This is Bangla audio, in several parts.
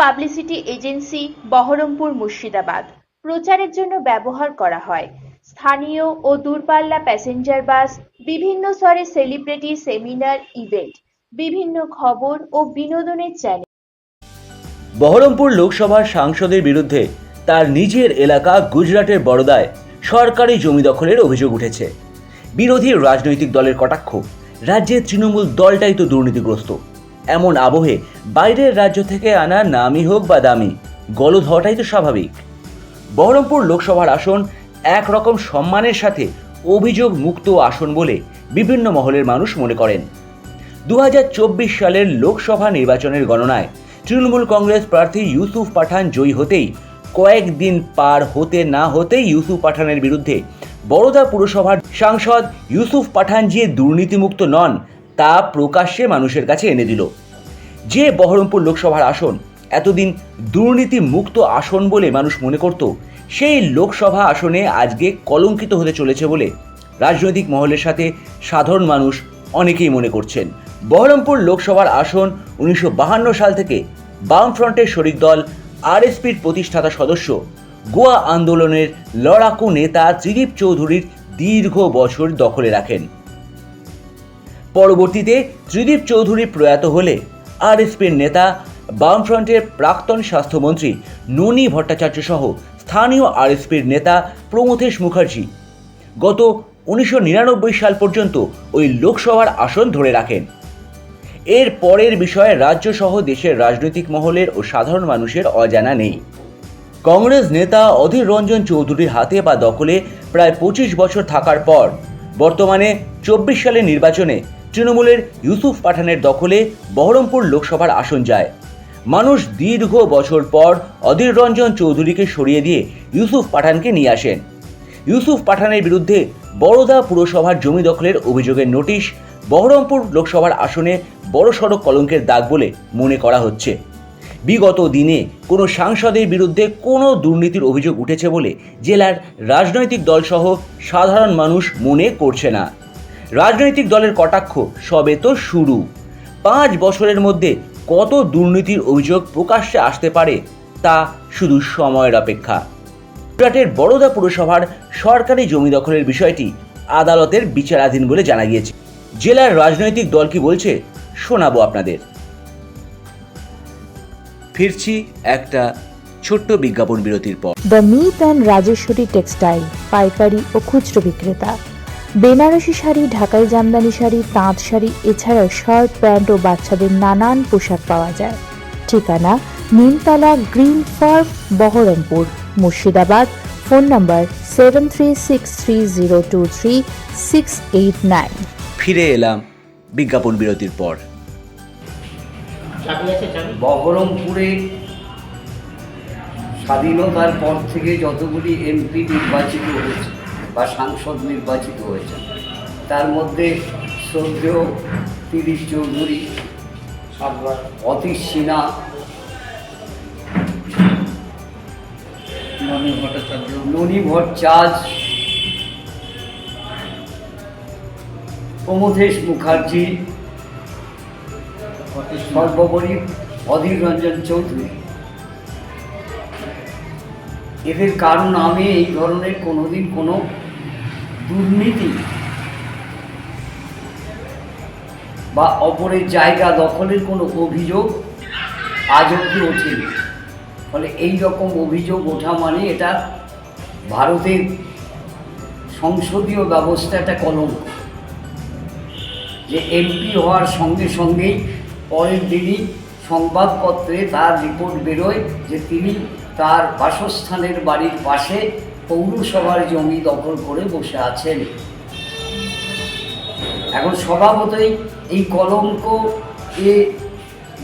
Publicity agency Baharampur Murshidabad. প্রচারের জন্য ব্যবহার করা হয়। স্থানীয় ও দূরপাল্লা প্যাসেঞ্জার বাস বিভিন্ন স্তরে সেলিব্রিটি সেমিনার ইভেন্ট বিভিন্ন খবর ও বিনোদনের চ্যানেল বহরমপুর লোকসভার সাংসদের বিরুদ্ধে তার নিজের এলাকা গুজরাটের বড়দায় সরকারি জমি দখলের অভিযোগ উঠেছে। বিরোধী রাজনৈতিক দলের কটাক্ষ, রাজ্যের তৃণমূল দলটাই তো দুর্নীতিগ্রস্ত। এমন আবহে বাইরের রাজ্য থেকে আনা নামি হোক বা দামি, গলদ হওয়াটাই তো স্বাভাবিক। বহরমপুর লোকসভার আসন একরকম সম্মানের সাথে অভিযোগ মুক্ত আসন বলে বিভিন্ন মহলের মানুষ মনে করেন। দু হাজার চব্বিশ সালের লোকসভা নির্বাচনের গণনায় তৃণমূল কংগ্রেস প্রার্থী ইউসুফ পাঠান জয়ী হতেই কয়েকদিন পার হতে না হতেই ইউসুফ পাঠানের বিরুদ্ধে বড়োদা পুরসভার সাংসদ ইউসুফ পাঠান যে দুর্নীতিমুক্ত নন তা প্রকাশ্যে মানুষের কাছে এনে দিল। যে বহরমপুর লোকসভার আসন এতদিন দুর্নীতি মুক্ত আসন বলে মানুষ মনে করত, সেই লোকসভা আসনে আজকে কলঙ্কিত হতে চলেছে বলে রাজনৈতিক মহলের সাথে সাধারণ মানুষ অনেকেই মনে করছেন। বহরমপুর লোকসভার আসন উনিশশো সাল থেকে বামফ্রন্টের শরিক দল আরএসপির প্রতিষ্ঠাতা সদস্য, গোয়া আন্দোলনের লড়াকু নেতা ত্রিদীপ চৌধুরীর দীর্ঘ বছর দখলে রাখেন। পরবর্তীতে ত্রিদীপ চৌধুরী প্রয়াত হলে আরএসপির নেতা, বামফ্রন্টের প্রাক্তন স্বাস্থ্যমন্ত্রী ননী ভট্টাচার্য সহ স্থানীয় আরএসপির নেতা প্রমথেশ মুখার্জি গত উনিশশো নিরানব্বই সাল পর্যন্ত ওই লোকসভার আসন ধরে রাখেন। এর পরের বিষয়ে রাজ্য সহ দেশের রাজনৈতিক মহলের ও সাধারণ মানুষের অজানা নেই। কংগ্রেস নেতা অধীর রঞ্জন চৌধুরীর হাতে বা দখলে প্রায় পঁচিশ বছর থাকার পর বর্তমানে চব্বিশ সালের নির্বাচনে তৃণমূলের ইউসুফ পাঠানের দখলে বহরমপুর লোকসভার আসন যায়। মানুষ দীর্ঘ বছর পর অধীর রঞ্জন চৌধুরীকে সরিয়ে দিয়ে ইউসুফ পাঠানকে নিয়ে আসেন। ইউসুফ পাঠানের বিরুদ্ধে বড়োদা পুরসভার জমি দখলের অভিযোগের নোটিশ বহরমপুর লোকসভার আসনে বড়সড় কলঙ্কের দাগ বলে মনে করা হচ্ছে। বিগত দিনে কোনো সাংসদের বিরুদ্ধে কোনো দুর্নীতির অভিযোগ উঠেছে বলে জেলার রাজনৈতিক দলসহ সাধারণ মানুষ মনে করছে না। রাজনৈতিক দলের কটাক্ষ সবে তো শুরু। পাঁচ বছরের মধ্যে কত দুর্নীতির অভিযোগ প্রকাশ্যে আসতে পারে তা শুধু সময়ের অপেক্ষা। গুজরাটের বড়োদা পুরসভার সরকারি জমি দখলের বিষয়টি আদালতের বিচারাধীন বলে জানা গিয়েছে। জেলার রাজনৈতিক দল কি বলছে শোনাবো আপনাদের। ফিরছি একটা ছোট্ট বিজ্ঞাপন বিরতির পর। The meet and Rajeshwari textile পাইকারি ও খুচরো বিক্রেতা। বেনারসি শাড়ি ঢাকাই জামদানি শাড়ি তাঁত শাড়ি এছাড়াও শার্ট প্যান্ট ও বাচ্চাদের নানান পোশাক পাওয়া যায়। ঠিকানা Nimtala green farm Berhampore. Murshidabad phone number seven three six three zero two three six eight nine. ফিরে এলাম বিজ্ঞাপন বিরতির পর। বহরমপুরে স্বাধীনতার পর থেকে যতগুলি এমপি নির্বাচিত হয়েছে বা সাংসদ নির্বাচিত হয়েছে। তার মধ্যে শ্রদ্ধেয় তিরিশ চৌধুরী অতীশ সিনহা ননী ভট্টাচার্য প্রমথেশ মুখার্জি সর্বোপরি অধীর রঞ্জন চৌধুরী। এদের কারণ আমি এই ধরনের কোনোদিন কোনো দুর্নীতি বা অপরের জায়গা দখলের কোনো অভিযোগ আজ অব্দি ওঠেনি। ফলে এই রকম অভিযোগ ওঠা মানে এটা ভারতের সংসদীয় ব্যবস্থা একটা কলঙ্ক। যে এমপি হওয়ার সঙ্গে সঙ্গেই পরের দিনই সংবাদপত্রে তার রিপোর্ট বেরোয় যে তিনি তার বাসস্থানের বাড়ির পাশে পৌরসভার জমি দখল করে বসে আছেন। এখন স্বভাবতই এই কলঙ্ক এ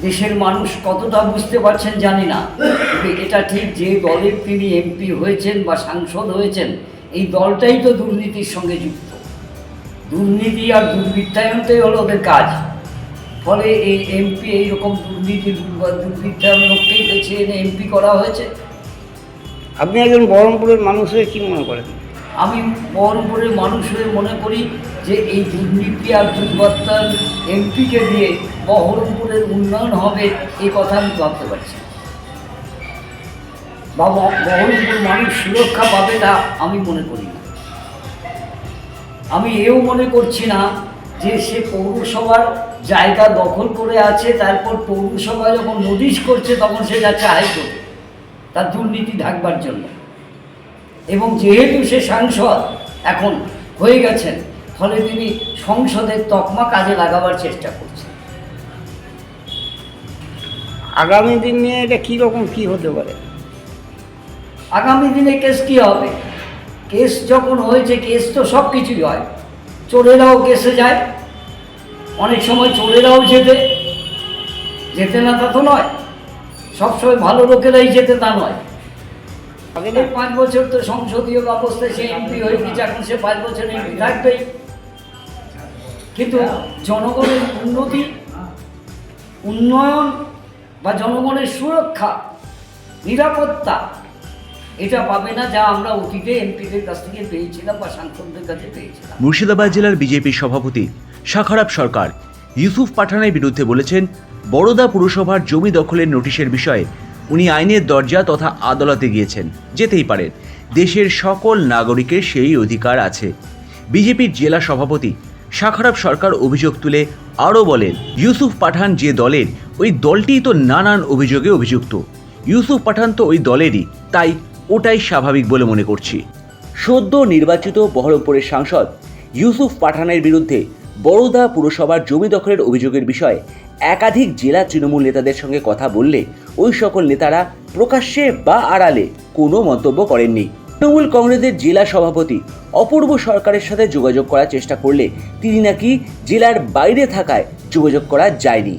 দেশের মানুষ কতটা বুঝতে পারছেন জানি না। এটা ঠিক যে দলের তিনি এমপি হয়েছেন বা সাংসদ হয়েছেন, এই দলটাই তো দুর্নীতির সঙ্গে যুক্ত। দুর্নীতি আর দুর্বৃত্তায়নটাই হলো ওদের কাজ। ফলে এই এমপি এইরকম দুর্নীতি, দুর্বা- দুর্বৃত্তায়ন লোককেই বেছে এনে এমপি করা হয়েছে। আপনি একজন বহরমপুরের মানুষ হয়ে কি মনে করেন? আমি বহরমপুরের মানুষ হয়ে মনে করি যে এই দুর্নীতি আর দুর্বৃত্তায়ন এমপিকে দিয়ে বহরমপুরের উন্নয়ন হবে এই কথা আমি ভাবতে পারছি ব- বহরমপুর মানুষ সুরক্ষা পাবে তা আমি মনে করি না। আমি এও মনে করছি না যে সে পৌরসভার জায়গা দখল করে আছে, তারপর পৌরসভা যখন নোটিশ করছে, তখন সে যাচ্ছে হাইকোর্টে। তার দুর্নীতি ঢাকবার জন্য। এবং যেহেতু সে সাংসদ এখন হয়ে গেছেন ফলে তিনি সংসদের তকমা কাজে লাগাবার চেষ্টা করছেন। আগামী দিনে এটা কীরকম কী হতে পারে? আগামী দিনে কেস কি হবে? কেস যখন হয়েছে কেস তো সব কিছুই হয়। চোরেরাও কেসে যায়। অনেক সময় চোরেরাও যেতে যেতে না তা তো নয়। সবসময় ভালো লোকেরাই যেতে তা নয়। পাঁচ বছর তো সংসদীয় ব্যবস্থায় সে এমপি হয়ে গেছে এখন সে পাঁচ বছর এমপি থাকবেই। কিন্তু জনগণের উন্নতি উন্নয়ন বা জনগণের সুরক্ষা নিরাপত্তা এটা পাবে না যা আমরা অতীতে এমপিদের কাছ থেকে পেয়েছিলাম বা সাংসদদের কাছে পেয়েছিলাম। মুর্শিদাবাদ জেলার বিজেপির সভাপতি শাখারাব সরকার ইউসুফ পাঠানের বিরুদ্ধে বলেছেন বড়দা পুরসভার জমি দখলের নোটিশের বিষয়ে উনি আইনের দরজা তথা আদালতে গিয়েছেন, যেতেই পারেন। দেশের সকল নাগরিকের সেই অধিকার আছে। বিজেপির জেলা সভাপতি শাখারাব সরকার অভিযোগ তুলে আরও বলেন, ইউসুফ পাঠান যে দলের, ওই দলটিই তো নানান অভিযোগে অভিযুক্ত। ইউসুফ পাঠান তো ওই দলেরই, তাই ওটাই স্বাভাবিক বলে মনে করছি। সদ্য নির্বাচিত বহরমপুরের সাংসদ ইউসুফ পাঠানের বিরুদ্ধে বড়োদা পুরসভার জমি দখলের অভিযোগের বিষয়ে একাধিক জেলা তৃণমূল নেতাদের সঙ্গে কথা বললে ওই সকল নেতারা প্রকাশ্যে বা আড়ালে কোনো মন্তব্য করেননি। তৃণমূল কংগ্রেসের জেলা সভাপতি অপূর্ব সরকারের সাথে যোগাযোগ করার চেষ্টা করলে তিনি নাকি জেলার বাইরে থাকায় যোগাযোগ করা যায়নি।